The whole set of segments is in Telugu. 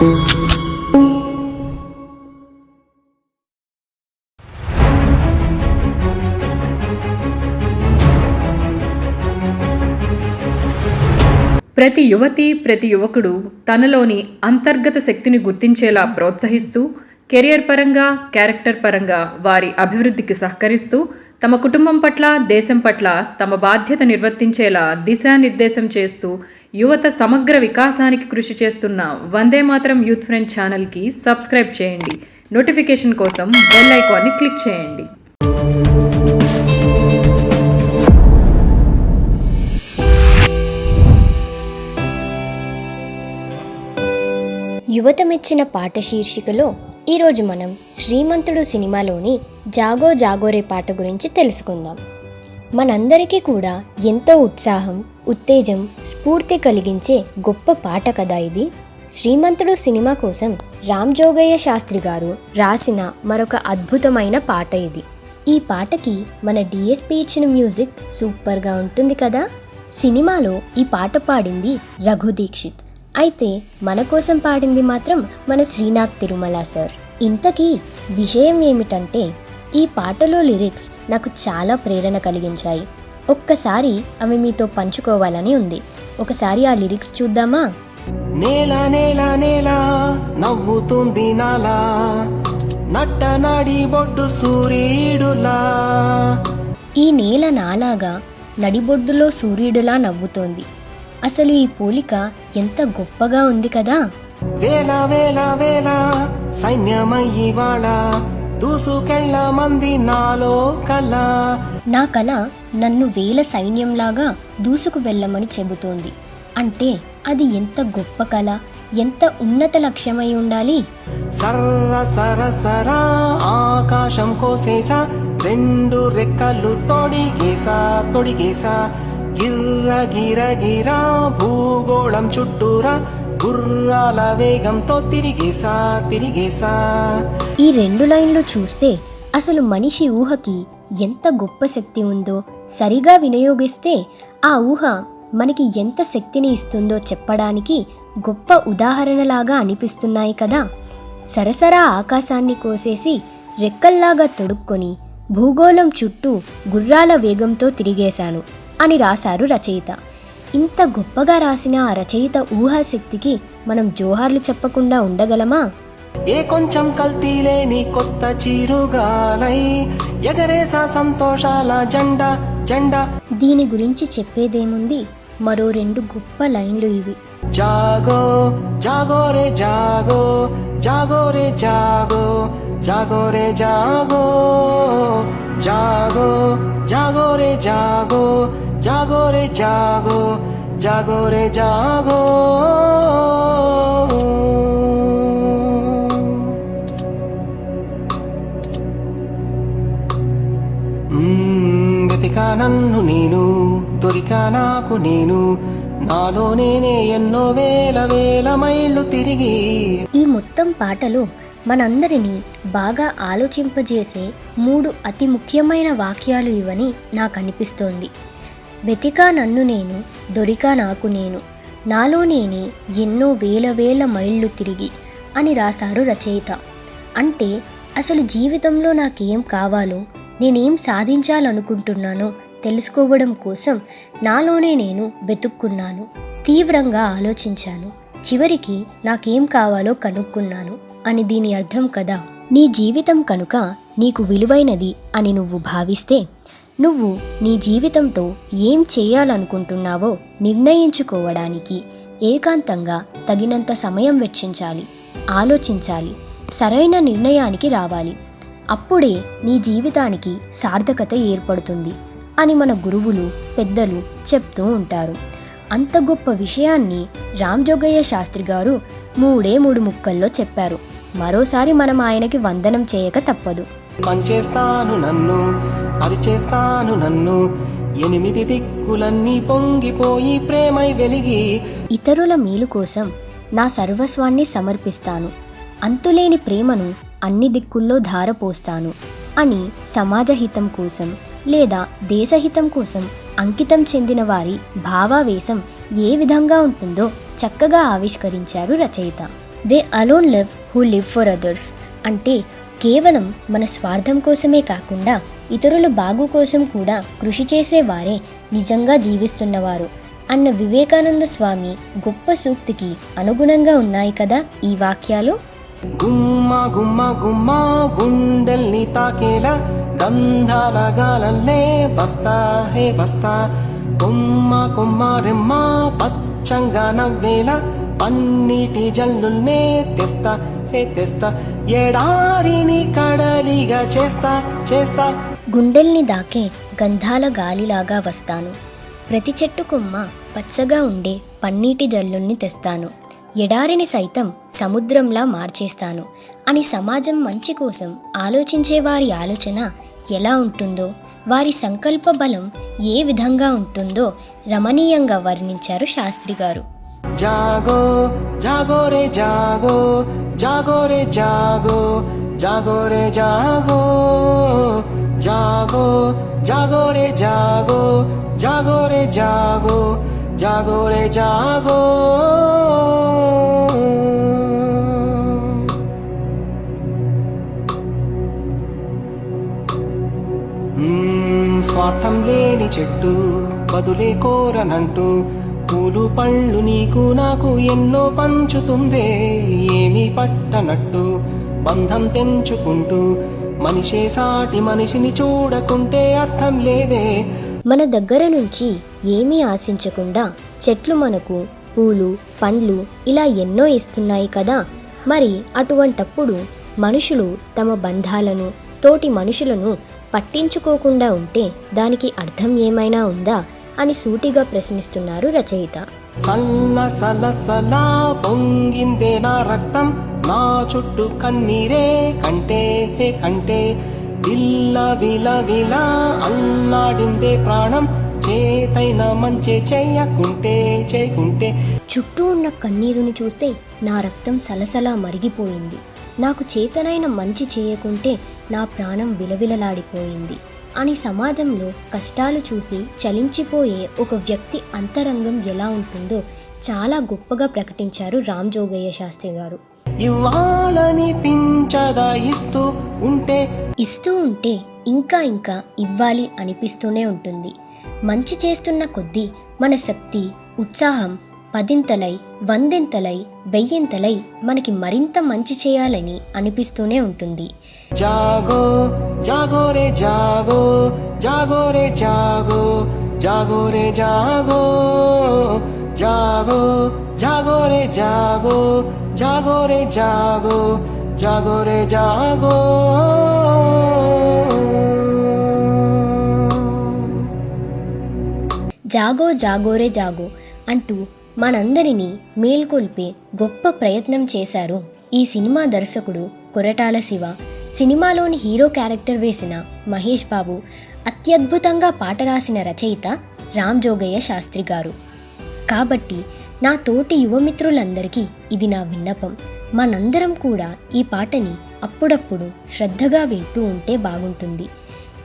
ప్రతి యువతి ప్రతి యువకుడు తనలోని అంతర్గత శక్తిని గుర్తించేలా ప్రోత్సహిస్తూ కెరియర్ పరంగా క్యారెక్టర్ పరంగా వారి అభివృద్ధికి సహకరిస్తూ తమ కుటుంబం పట్ల దేశం పట్ల తమ బాధ్యత నిర్వర్తించేలా దిశానిర్దేశం చేస్తూ యువత సమగ్ర వికాసానికి కృషి చేస్తున్న వందే మాత్రం యూత్ ఫ్రెండ్ ఛానల్కి సబ్స్క్రైబ్ చేయండి. నోటిఫికేషన్ కోసం బెల్ ఐకాన్ని క్లిక్ చేయండి. యువత మెచ్చిన పాట శీర్షికలో ఈరోజు మనం శ్రీమంతుడు సినిమాలోని జాగో జాగోరే పాట గురించి తెలుసుకుందాం. మనందరికీ కూడా ఎంతో ఉత్సాహం ఉత్తేజం స్ఫూర్తి కలిగించే గొప్ప పాట కదా ఇది. శ్రీమంతుడు సినిమా కోసం రామ్ జోగయ్య శాస్త్రి గారు రాసిన మరొక అద్భుతమైన పాట ఇది. ఈ పాటకి మన డిఎస్పి ఇచ్చిన మ్యూజిక్ సూపర్గా ఉంటుంది కదా? సినిమాలో ఈ పాట పాడింది రఘు దీక్షిత్. అయితే మన కోసం పాడింది మాత్రం మన శ్రీనాథ్ తిరుమల సార్. ఇంతకీ విషయం ఏమిటంటే ఈ పాటలో లిరిక్స్ నాకు చాలా ప్రేరణ కలిగించాయి. ఒక్కసారి అవి మీతో పంచుకోవాలని ఉంది. ఒకసారి ఆ లిరిక్స్ చూద్దామా? నేల నేల నేల నవ్వుతుంది నాలా. నట్ట నడి బొడ్డు సూర్యుడులా ఈ నేల నాలాగా నడిబొడ్డులో సూర్యుడిలా నవ్వుతోంది. అసలు ఈ పోలిక ఎంత గొప్పగా ఉంది కదా? వేల వేల వేల సైన్యమయ్యి వాళ్ళ దూసుకెళ్ళ మంది నాలో కల్లా నా కళ నన్ను వేల సైన్యంలాగా దూసుకు వెళ్ళమని చెబుతోంది. అంటే అది ఎంత గొప్ప కళ ఎంత ఉన్నత లక్ష్యమై ఉండాలి? సర్ర సర సర ఆకాశం కోసేసా రెండు రెక్కలు తొడిగేసా తొడిగేసా. గిర్ర గిర గిరా భూగోళం చుట్టూరా గుర్రాల వేగంతో తిరిగేసా తిరిగేసా ఈ రెండు లైన్లు చూస్తే అసలు మనిషి ఊహకి ఎంత గొప్ప శక్తి ఉందో సరిగా వినియోగిస్తే ఆ ఊహ మనకి ఎంత శక్తిని ఇస్తుందో చెప్పడానికి గొప్ప ఉదాహరణలాగా అనిపిస్తున్నాయి కదా. సరసరా ఆకాశాన్ని కోసేసి రెక్కల్లాగా తొడుక్కొని భూగోళం చుట్టూ గుర్రాల వేగంతో తిరిగేశాను అని రాశారు రచయిత. ఇంత గొప్పగా రాసిన ఆ రచయిత ఊహాశక్తికి మనం జోహార్లు చెప్పకుండా ఉండగలమా? ఏ కొంచెం కల్తీ లేని కొత్త చీరుగాలై ఎగరేసా సంతోషాల జెండా జెండా. దీని గురించి చెప్పేదేముంది? మరో రెండు గొప్ప లైన్లు ఇవి. జాగో జాగో రే జాగో జాగో రే జాగో జాగో రే జాగో జాగో జాగో రే జాగో জাগো রে జాగో জাগো রে జాగో వెతికా నన్ను నేను దొరికా నాకు నేను నాలో నేనే ఎన్నో వేల వేల మైళ్ళు తిరిగి. ఈ మొత్తం పాటలు మనందరినీ బాగా ఆలోచింపజేసే మూడు అతి ముఖ్యమైన వాక్యాలు ఇవని నాకు అనిపిస్తోంది వెతికా నన్ను నేను దొరికా నాకు నేను. నాలో నేనే ఎన్నో వేల వేల మైళ్ళు తిరిగి అని రాశారు రచయిత. అంటే అసలు జీవితంలో నాకేం కావాలో నేనేం సాధించాలనుకుంటున్నానో తెలుసుకోవడం కోసం నాలోనే నేను వెతుక్కున్నాను తీవ్రంగా ఆలోచించాను. చివరికి నాకేం కావాలో కనుక్కున్నాను అని దీని అర్థం కదా? నీ జీవితం కనుక నీకు విలువైనది అని నువ్వు భావిస్తే నువ్వు నీ జీవితంతో ఏం చేయాలనుకుంటున్నావో నిర్ణయించుకోవడానికి ఏకాంతంగా తగినంత సమయం వెచ్చించాలి ఆలోచించాలి సరైన నిర్ణయానికి రావాలి. అప్పుడే నీ జీవితానికి సార్థకత ఏర్పడుతుంది అని మన గురువులు పెద్దలు చెప్తూ ఉంటారు. అంత గొప్ప విషయాన్ని రామ్ జోగయ్య శాస్త్రి గారు మూడే మూడు ముక్కల్లో చెప్పారు. మరోసారి మనం ఆయనకి వందనం చేయక తప్పదు. పంచేస్తాను నన్ను అది చేస్తాను నన్ను. ఎనిమిది దిక్కులన్నీ పొంగిపోయి ప్రేమై వెలిగి. ఇతరుల మేలు కోసం నా సర్వస్వాన్ని సమర్పిస్తాను. అంతులేని ప్రేమను అన్ని దిక్కుల్లో ధారపోస్తాను అని సమాజహితం కోసం లేదా దేశహితం కోసం అంకితం చెందిన వారి భావావేశం ఏ విధంగా ఉంటుందో చక్కగా ఆవిష్కరించారు రచయిత. They alone live who live for others అంటే కేవలం మన స్వార్థం కోసమే కాకుండా ఇతరుల బాగు కోసం కూడా కృషి చేసేవారే నిజంగా జీవిస్తున్నవారు అన్న వివేకానంద స్వామి గొప్ప సూక్తికి అనుగుణంగా ఉన్నాయి కదా ఈ వాక్యాలు? గుమ్మ గుమ్మ గుమ్మ గుండెల్ని తాకేలా గంధాల గాలల్లే బస్తా హే బస్తా కొమ్మ కొమ్మ రెమ్మ పచ్చంగా నవ్వేలా అన్నిటి జల్లున్నే తెస్తా హే తెస్తా ఎడారిని కడలిగా చేస్తా చేస్తా. గుండెల్ని దాకే గంధాల గాలిలాగా వస్తాను. ప్రతి చెట్టు కొమ్మ పచ్చగా ఉండే పన్నీటి జల్లుల్ని తెస్తాను. ఎడారిని సైతం సముద్రంలా మార్చేస్తాను. అని సమాజం మంచి కోసం ఆలోచించే వారి ఆలోచన ఎలా ఉంటుందో వారి సంకల్ప బలం ఏ విధంగా ఉంటుందో రమణీయంగా వర్ణించారు శాస్త్రి గారు జాగో జాగో రే జాగో జాగో రే జాగో జాగో రే జాగో జాగో జాగో రే జాగో జాగో రే జాగో జాగో రే జాగో మ్మ్, స్వార్థం లేని చెట్టు బదులే కోరనంటూ పూలు పళ్ళు నీకు నాకు ఎన్నో పంచుతుందే. ఏమీ పట్టనట్టు బంధం తెంచుకుంటూ మనిషే సాటి మనిషిని చూడకుంటే అర్థం లేదే. మన దగ్గర నుంచి ఏమీ ఆశించకుండా చెట్లు మనకు పూలు పండ్లు ఇలా ఎన్నో ఇస్తున్నాయి కదా. మరి అటువంటప్పుడు మనుషులు తమ బంధాలను తోటి మనుషులను పట్టించుకోకుండా ఉంటే దానికి అర్థం ఏమైనా ఉందా? అని సూటిగా ప్రశ్నిస్తున్నారు రచయిత. సల్ల సల సల పొంగిందే నా రక్తం నా చుట్టూ కన్నీరే కంటే కంటే. విల్ల విల విల అల్లాడిందే ప్రాణం చేతైన మంచి చేయకుంటే చేయకుంటే. చుట్టూ ఉన్న కన్నీరుని చూస్తే నా రక్తం సలసలా మరిగిపోయింది. నాకు చేతనైన మంచి చేయకుంటే నా ప్రాణం విలవిలలాడిపోయింది. అని సమాజంలో కష్టాలు చూసి చలించిపోయే ఒక వ్యక్తి అంతరంగం ఎలా ఉంటుందో చాలా గొప్పగా ప్రకటించారు రామ్ జోగయ్య శాస్త్రి గారు. ఇస్తూ ఉంటే? ఇస్తూ ఉంటే ఇంకా ఇంకా ఇవ్వాలి అనిపిస్తూనే ఉంటుంది. మంచి చేస్తున్న కొద్దీ మన శక్తి ఉత్సాహం పదింతలై వందెంతలై వెయ్యింతలై మనకి మరింత మంచి చేయాలని అనిపిస్తూనే ఉంటుంది. జాగో జాగో రే జాగో జాగో రే జాగో జాగో రే జాగో జాగో జాగో రే జాగో జాగో రే జాగో జాగో రే జాగో. జాగో జాగోరే జాగో అంటూ మనందరినీ మేల్కొల్పే గొప్ప ప్రయత్నం చేశారు ఈ సినిమా దర్శకుడు కొరటాల శివ. సినిమాలోని హీరో క్యారెక్టర్ వేసిన మహేష్ బాబు అత్యద్భుతంగా పాట రాసిన రచయిత రామ్ జోగయ్య శాస్త్రి గారు. కాబట్టి నా తోటి యువమిత్రులందరికీ ఇది నా విన్నపం. మనందరం కూడా ఈ పాటని అప్పుడప్పుడు శ్రద్ధగా వింటూ ఉంటే బాగుంటుంది.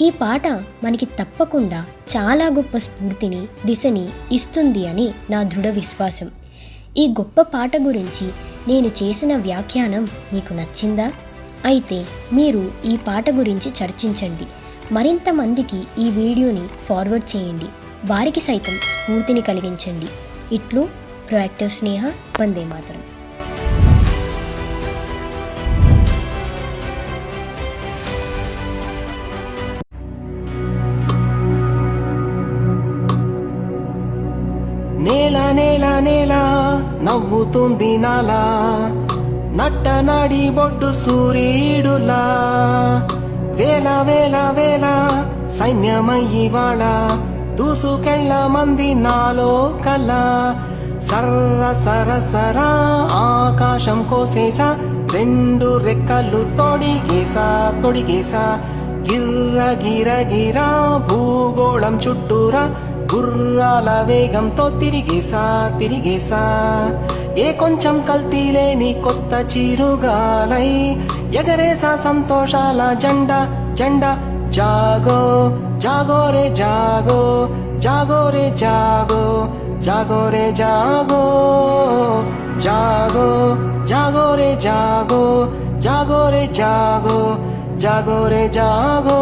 ఈ పాట మనకి తప్పకుండా చాలా గొప్ప స్ఫూర్తిని దిశని ఇస్తుంది అని నా దృఢ విశ్వాసం. ఈ గొప్ప పాట గురించి నేను చేసిన వ్యాఖ్యానం మీకు నచ్చిందా? అయితే మీరు ఈ పాట గురించి చర్చించండి. మరింత మందికి ఈ వీడియోని ఫార్వర్డ్ చేయండి. వారికి సైతం స్ఫూర్తిని కలిగించండి. ఇట్లు ప్రొయాక్టివ్ స్నేహ వందే మాతరం. నవ్వుతుంది నాలా నట్ట నడి బొడ్డు సూర్యుడులా వేల వేల వేల సైన్యమయ్యివాళ దూసుకెళ్ళ మంది నాలో కల సర్ర సర సర ఆకాశం కోసేసా రెండు రెక్కలు తొడిగేసా తొడిగేసా. గిర్ర గిర గిరా భూగోళం చుట్టూరా గుర్రాల వేగంతో తిరిగేసా తిరిగేసా. ఏ కొంచెం కల్తీ లేని కొత్త చీరుగాలై ఎగరేసా సంతోషాల జెండా జెండా. జాగో జాగో రే జాగో జాగో రే జాగో జాగో రే జాగో. జాగో జాగో రే జాగో జాగో రే జాగో జాగో రే జాగో.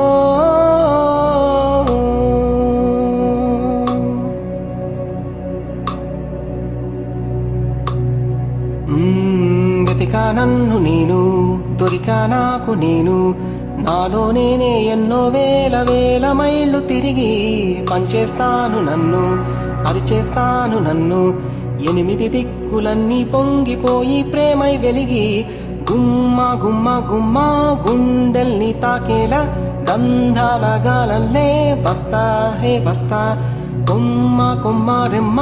నన్ను నేను దొరికా నాకు నేను. నాలో నేనే ఎన్నో వేల వేల మైళ్ళు తిరిగి పనిచేస్తాను నన్ను అరిచేస్తాను నన్ను. ఎనిమిది దిక్కులన్నీ పొంగిపోయి ప్రేమై వెలిగి గుమ్మ గుమ్మ గుమ్మ గుండెల్ని తాకేలా గంధాల గాలల్లే వస్తా హే వస్తా. కొమ్మ కొమ్మ రెమ్మ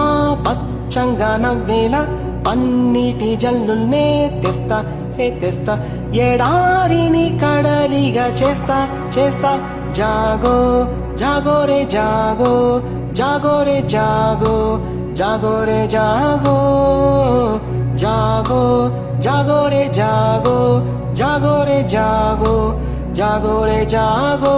పచ్చంగా నవ్వేలా అన్నిటి జల్లుల్నే తెస్తా హే తెస్తా. ఎడారిని కడలిగా చేస్తా చేస్తా. జాగో జాగో రే జాగో జాగో రే జాగో జాగో రే జాగో జాగో జాగో రే జాగో జాగో రే జాగో జాగో రే జాగో.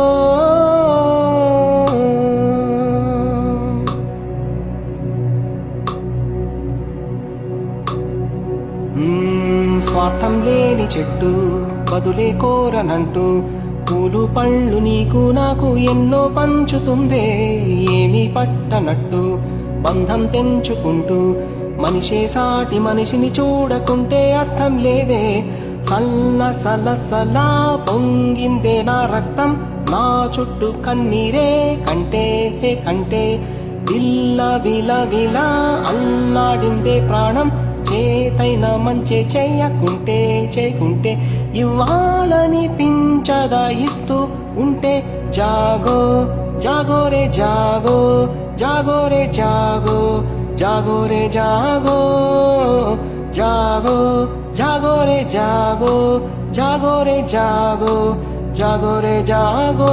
చెట్టు కదులే కోరనంటూ పూలు పళ్ళు నీకు నాకు ఎన్నో పంచుతుందే. ఏమీ పట్టనట్టు బంధం తెంచుకుంటూ మనిషే సాటి మనిషిని చూడకుంటే అర్థం లేదే. సల్ల సల సలా పొంగిందే నా రక్తం. నా చుట్టూ కన్నీరే కంటే హే కంటే. విల్ల విల విల అల్లాడిందే ప్రాణం. చేతైన మంచి చేయకుంటే చేయకుంటే ఇవ్వాలనిపించదా? ఇస్తూ ఉంటే జాగో జాగోరే జాగో జాగోరే జాగో జాగోరే జాగో జాగో జాగోరే జాగో జాగోరే జాగో జాగోరే జాగో.